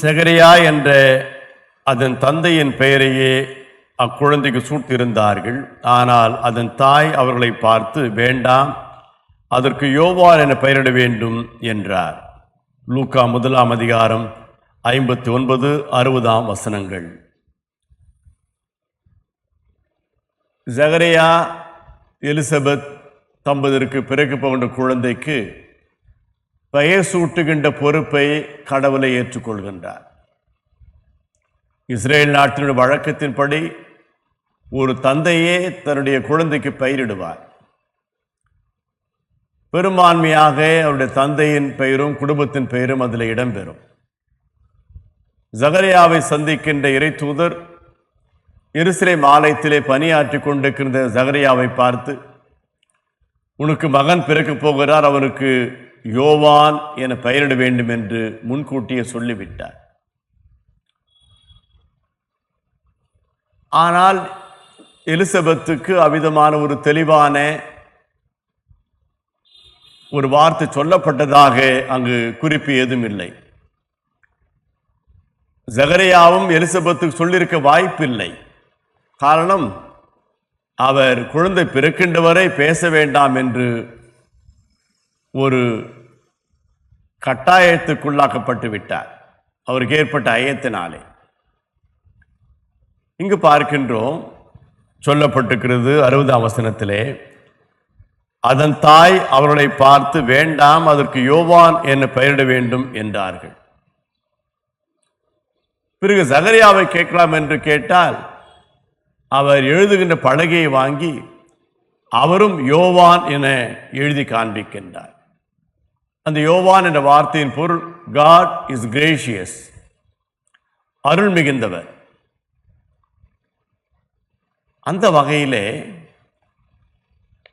செகரியா என்ற அதன் தந்தையின் பெயரையே அக்குழந்தைக்கு சூட்டிருந்தார்கள். ஆனால் அதன் தாய் அவர்களை பார்த்து வேண்டாம் அதற்கு யோவான் என பெயரிட வேண்டும் என்றார். லூக்கா முதலாம் அதிகாரம் ஐம்பத்தி ஒன்பது அறுபதாம் வசனங்கள். ஜகரையா எலிசபெத் தம்பதிற்கு பிறகு போன்ற குழந்தைக்கு பெயசூட்டுகின்ற பொறுப்பை கடவுளை ஏற்றுக்கொள்கின்றார். இஸ்ரேல் நாட்டினுடைய வழக்கத்தின்படி ஒரு தந்தையே தன்னுடைய குழந்தைக்கு பெயரிடுவார். பெரும்பான்மையாக அவருடைய தந்தையின் பெயரும் குடும்பத்தின் பெயரும் அதில் இடம்பெறும். ஜகரியாவை சந்திக்கின்ற இறை தூதர் எருசலேம் ஆலயத்திலே பணியாற்றி கொண்டிருக்கின்ற ஜகரியாவை பார்த்து உனக்கு மகன் பிறக்கப் போகிறார் அவனுக்கு யோவான் என பெயரிட வேண்டும் என்று முன்கூட்டியே சொல்லிவிட்டார். ஆனால் எலிசபெத்துக்கு அவ்விதமான ஒரு தெளிவான ஒரு வார்த்தை சொல்லப்பட்டதாக அங்கு குறிப்பு ஏதும் இல்லை. ஜகரையாவும் எலிசபெத்துக்கு சொல்லியிருக்க வாய்ப்பில்லை. காரணம் அவர் குழந்தை பிறக்கின்றவரை பேச வேண்டாம் என்று ஒரு கட்டாயத்துக்குள்ளாக்கப்பட்டு விட்டார். அவருக்கு ஏற்பட்ட ஐயத்தினாலே இங்கு பார்க்கின்றோம் சொல்லப்பட்டிருக்கிறது அறுபதாம் வசனத்திலே அதன் தாய் அவர்களை பார்த்து வேண்டாம் அதற்கு யோவான் என்று பெயரிட வேண்டும் என்றார்கள். பிறகு சகரியாவை கேட்கலாம் என்று கேட்டால் அவர் எழுதுகின்ற பலகையை வாங்கி அவரும் யோவான் என எழுதி காண்பிக்கின்றார். அந்த யோவான் என்ற வார்த்தையின் பொருள் காட் இஸ் கிரேஷியஸ் அருள் மிகுந்தவர். அந்த வகையிலே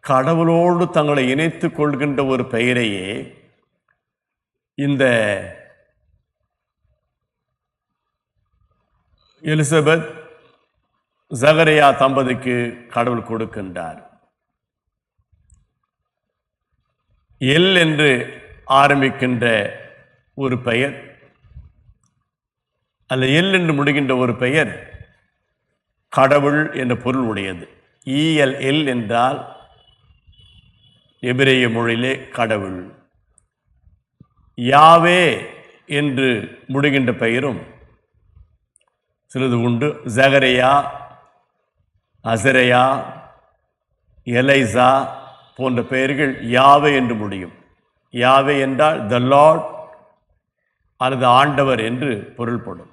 கடவுளோடு தங்களை இணைத்துக் கொள்கின்ற ஒரு பெயரையே இந்த எலிசபெத் ஜகரையா தம்பதிக்கு கடவுள் கொடுக்கின்றார். எல் என்று ஆரம்பிக்கின்ற ஒரு பெயர் அல்ல எல் என்று முடிகின்ற ஒரு பெயர் கடவுள் என்ற பொருள் உடையது. இஎல் எல் என்றால் எபிரேய மொழியிலே கடவுள். யாவே என்று முடிகின்ற பெயரும் சிறிது உண்டு. ஜகரையா அசரையா எலைசா போன்ற பெயர்கள் யாவே என்று முடியும். யாவே என்றால் த லார்ட் அல்லது ஆண்டவர் என்று பொருள்படும்.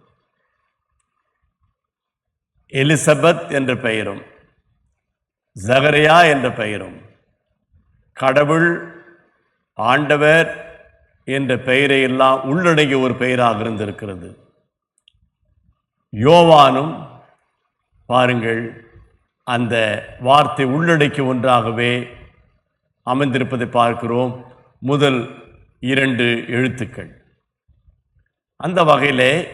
எலிசபெத் என்ற பெயரும் ஜகரியா என்ற பெயரும் கடவுள் ஆண்டவர் என்ற பெயரை எல்லாம் உள்ளடங்கிய ஒரு பெயராக இருந்திருக்கிறது. யோவானும் பாருங்கள் அந்த வார்த்தை உள்ளடக்கி ஒன்றாகவே அமைந்திருப்பதை பார்க்கிறோம். முதல் இரண்டு எழுத்துக்கள். அந்த வகையிலே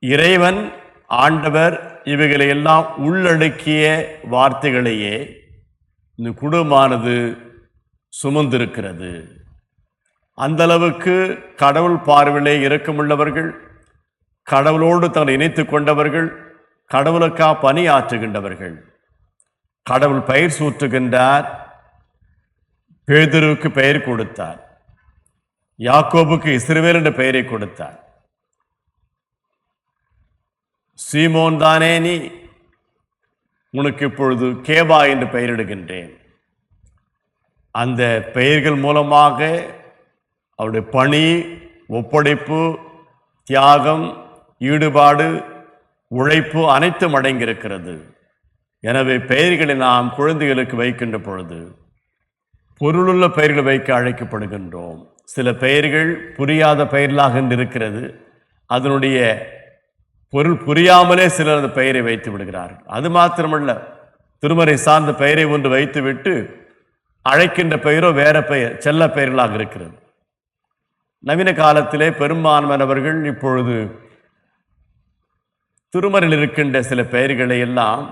இறைவன் ஆண்டவர் இவைகளை எல்லாம் உள்ளடக்கிய வார்த்தைகளையே இந்த குடும்பமானது சுமந்திருக்கிறது. அந்த அளவுக்கு கடவுள் பார்வையிலே இரக்கமுள்ளவர்கள் கடவுளோடு தங்களை இணைத்து கொண்டவர்கள் கடவுளுக்கா பணியாற்றுகின்றவர்கள். கடவுள் பயிர் சூற்றுகின்றார் பேதுருவுக்கு பெயர் கொடுத்தார். யாக்கோபுக்கு இஸ்ரவேல் என்ற பெயரை கொடுத்தார். சீமோன் தானே நீ? உனக்கு இப்பொழுது கேபா என்று பெயரிடுகின்றேன். அந்த பெயர்கள் மூலமாக அவருடைய பணி ஒப்படைப்பு தியாகம் ஈடுபாடு உழைப்பு அனைத்தும் அடங்கியிருக்கிறது. எனவே பெயர்களை நாம் குழந்தைகளுக்கு வைக்கின்ற பொழுது பொருளுள்ள பெயர்களை வைக்க அழைக்கப்படுகின்றோம். சில பெயர்கள் புரியாத பெயர்களாக இருக்கிறது அதனுடைய பொருள் புரியாமலே சிலர் அந்த பெயரை வைத்து விடுகிறார்கள். அது மாத்திரமல்ல திருமறை சார்ந்த பெயரை ஒன்று வைத்துவிட்டு அழைக்கின்ற பெயரோ வேற பெயர் செல்ல பெயர்களாக இருக்கிறது. நவீன காலத்திலே பெரும்பான்மையானவர்கள் இப்பொழுது திருமறையில் இருக்கின்ற சில பெயர்களை எல்லாம்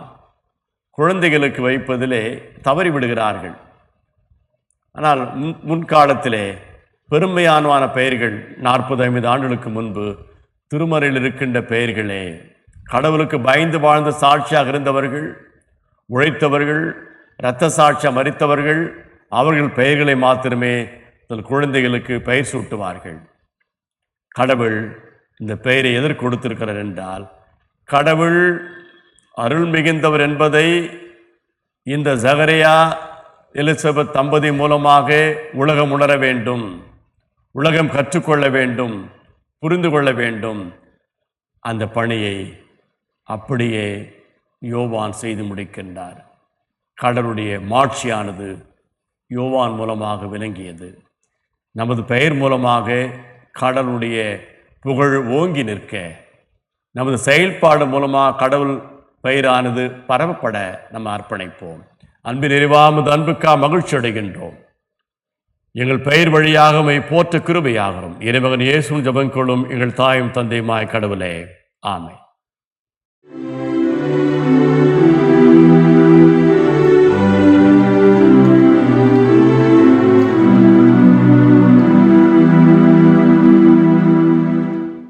குழந்தைகளுக்கு வைப்பதிலே தவறிவிடுகிறார்கள் ஆனால் முன் முன்காலத்திலே பெருமையானவான பெயர்கள் நாற்பது ஐம்பது ஆண்டுகளுக்கு முன்பு திருமறையில் இருக்கின்ற பெயர்களே கடவுளுக்கு பயந்து வாழ்ந்த சாட்சியாக இருந்தவர்கள் உழைத்தவர்கள் இரத்த சாட்சியம் மறித்தவர்கள் அவர்கள் பெயர்களை மாத்திரமே தன் குழந்தைகளுக்கு பெயர் சூட்டுவார்கள். கடவுள் இந்த பெயரை எதற்கு கொடுத்திருக்கிறார் என்றால் கடவுள் அருள் மிகுந்தவர் என்பதை இந்த ஜகரையா எலிசபெத் தம்பதி மூலமாக உலகம் உணர வேண்டும். உலகம் கற்றுக்கொள்ள வேண்டும். புரிந்து கொள்ள வேண்டும். அந்த பணியை அப்படியே யோவான் செய்து முடிக்கின்றார். கடலுடைய மாட்சியானது யோவான் மூலமாக விளங்கியது. நமது பெயர் மூலமாக கடலுடைய புகழ் ஓங்கி நிற்க நமது செயல்பாடு மூலமாக கடவுள் பெயரானது பரவப்பட நம்ம அர்ப்பணிப்போம். அன்பு நிறைவாமது அன்புக்கா மகிழ்ச்சி அடைகின்றோம். எங்கள் பெயர் வழியாக மை போற்ற கிருபையாகிறோம் இறைமகன் இயேசு ஜபங்கொள்ளும் எங்கள் தாயும் தந்தையுமாய் கடவுளே. ஆமை